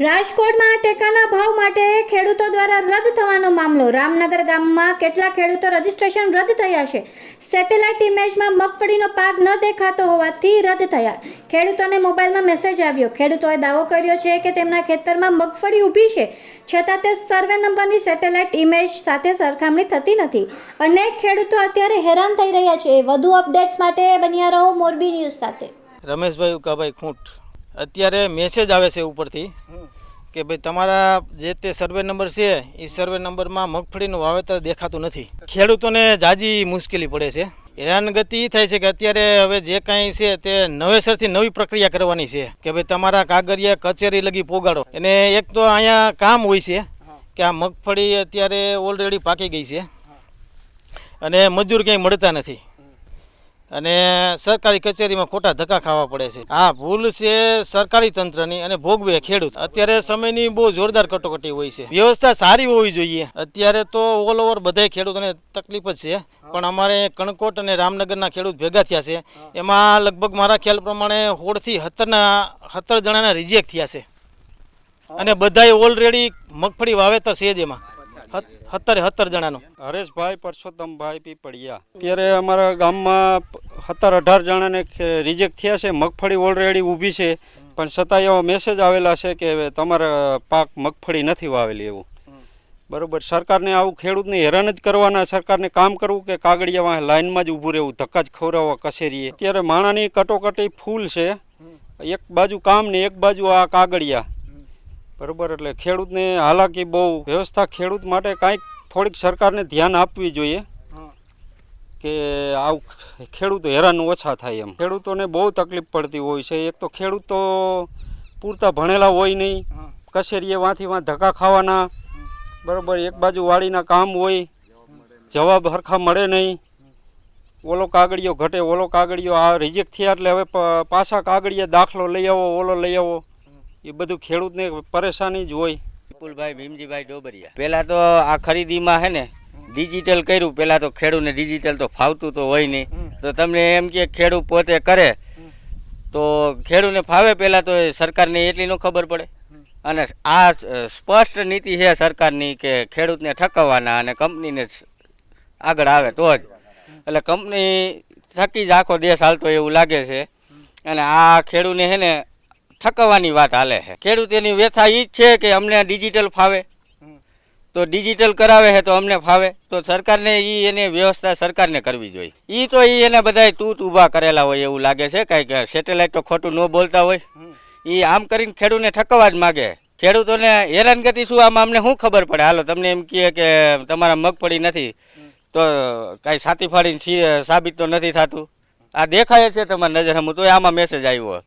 રાજકોટમાં ટેકાના ભાવ માટે ખેડૂતો દ્વારા રદ થવાનો મામલો. રામનગર ગામમાં કેટલા ખેડૂતો રજીસ્ટ્રેશન રદ થયા છે. સેટેલાઇટ ઇમેજમાં મગફળીનો પાક ન દેખાતો હોવાથી રદ થયા. ખેડૂતોને મોબાઈલમાં મેસેજ આવ્યો. ખેડૂતોએ દાવો કર્યો છે કે તેમના ખેતરમાં મગફળી ઊભી છે. છતાં તે સર્વે નંબરની સેટેલાઇટ ઇમેજ સાથે સરખામણી થતી નથી. અનેક ખેડૂતો અત્યારે હેરાન થઈ રહ્યા છે. વધુ અપડેટ્સ માટે બન્યા રહો મોરબી ન્યૂઝ સાથે. રમેશભાઈ ઉકાભાઈ ખૂંટ. અત્યારે મેસેજ આવે છે ઉપરથી કે ભાઈ તમારા જે તે સર્વે નંબર છે એ સર્વે નંબરમાં મગફળીનું વાવેતર દેખાતું નથી. ખેડૂતોને જાજી મુશ્કેલી પડે છે. હેરાનગતિ એ થાય છે કે અત્યારે હવે જે કાંઈ છે તે નવેસરથી નવી પ્રક્રિયા કરવાની છે. કે ભાઈ તમારા કાગળિયા કચેરી લગી પોગાડો. અને એક તો અહીંયા કામ હોય છે કે આ મગફળી અત્યારે ઓલરેડી પાકી ગઈ છે. અને મજૂર ક્યાંય મળતા નથી. અને સરકારી કચેરીમાં ખોટા ધક્કા ખાવા પડે છે. આ ભૂલ છે સરકારી તંત્રની અને ભોગવે ખેડૂત. અત્યારે સમયની બહુ જોરદાર કટોકટી હોય છે. વ્યવસ્થા સારી હોવી જોઈએ. અત્યારે તો ઓલ ઓવર બધાય ખેડૂતોને તકલીફ જ છે. પણ અમારે કણકોટ અને રામનગરના ખેડૂત ભેગા થયા છે. એમાં લગભગ મારા ખ્યાલ પ્રમાણે હોળથી હતરના સત્તર જણાના રિજેક્ટ થયા છે. અને બધાય ઓલરેડી મગફળી વાવેતર છે જ એમાં. સત્તરે સત્તર જણાનું. હરેશભાઈ પરસોત્તમભાઈ પીપળિયા. અત્યારે અમારા ગામમાં સત્તર અઢાર જણાને રિજેક્ટ થયા છે, મગફળી ઓલરેડી ઊભી છે, પણ છતાં એવા મેસેજ આવેલા છે કે હવે તમારા પાક મગફળી નથી વાવેલી એવું. બરોબર, સરકારને આવું ખેડૂતને હેરાન જ કરવાના, સરકારને કામ કરવું કે કાગળિયા લાઇનમાં જ ઊભું રહેવું, ધક્કા જ ખવડાવવા કસેરીએ અત્યારે માણાની કટોકટી ફૂલ છે. એક બાજુ કામ ને એક બાજુ આ કાગળિયા. બરોબર એટલે ખેડૂતને હાલાકી બહુ વ્યવસ્થા ખેડૂત માટે કાંઈક થોડીક સરકારને ધ્યાન આપવી જોઈએ કે આવું ખેડૂતો હેરાન ઓછા થાય એમ. ખેડૂતોને બહુ તકલીફ પડતી હોય છે. એક તો ખેડૂતો પૂરતા ભણેલા હોય નહીં. કચેરીએ વાંથી વાં ધક્કા ખાવાના. બરોબર એક બાજુ વાડીના કામ હોય. જવાબ હરખા મળે નહીં. ઓલો કાગળિયો ઘટે ઓલો કાગળિયો આ રિજેક્ટ થયા એટલે હવે પાછા કાગળિયા દાખલો લઈ આવો ઓલો લઈ આવો. એ બધું ખેડૂતને પરેશાની જ હોય. વિપુલભાઈ ભીમજીભાઈ ડોબરિયા. પહેલાં તો આ ખરીદીમાં હે ને ડિજિટલ કર્યું. પહેલાં તો ખેડૂતને ડિજિટલ તો ફાવતું તો હોય નહીં. તો તમને એમ કે ખેડૂત પોતે કરે તો ખેડૂતને ફાવે પહેલાં તો એ સરકારને એટલી ન ખબર પડે. અને આ સ્પષ્ટ નીતિ છે સરકારની કે ખેડૂતને ઠકવવાના અને કંપનીને આગળ આવે તો જ. એટલે કંપની થકી જ આખો દેશ હાલતો એવું લાગે છે. અને આ ખેડૂતને છે ને ઠકવવાની વાત હાલે છે ખેડૂત એની વ્યથા એ જ છે કે અમને ડિજિટલ ફાવે. તો ડિજિટલ કરાવે છે તો અમને ફાવે. તો સરકારને એ એને વ્યવસ્થા સરકારને કરવી જોઈએ. એ તો એ એને બધાય તૂત ઊભા કરેલા હોય એવું લાગે છે. કાંઈક સેટેલાઇટ તો ખોટું ન બોલતા હોય. એ આમ કરીને ખેડૂતને ઠકવા જ માગે. ખેડૂતોને હેરાનગતિ શું? આમાં અમને શું ખબર પડે? હાલો તમને એમ કહે કે તમારા મગફળી નથી. તો કાંઈ સાતી ફાડીને સાબિત તો નથી થતું. આ દેખાય છે તમારી નજર તો આમાં મેસેજ આવ્યો.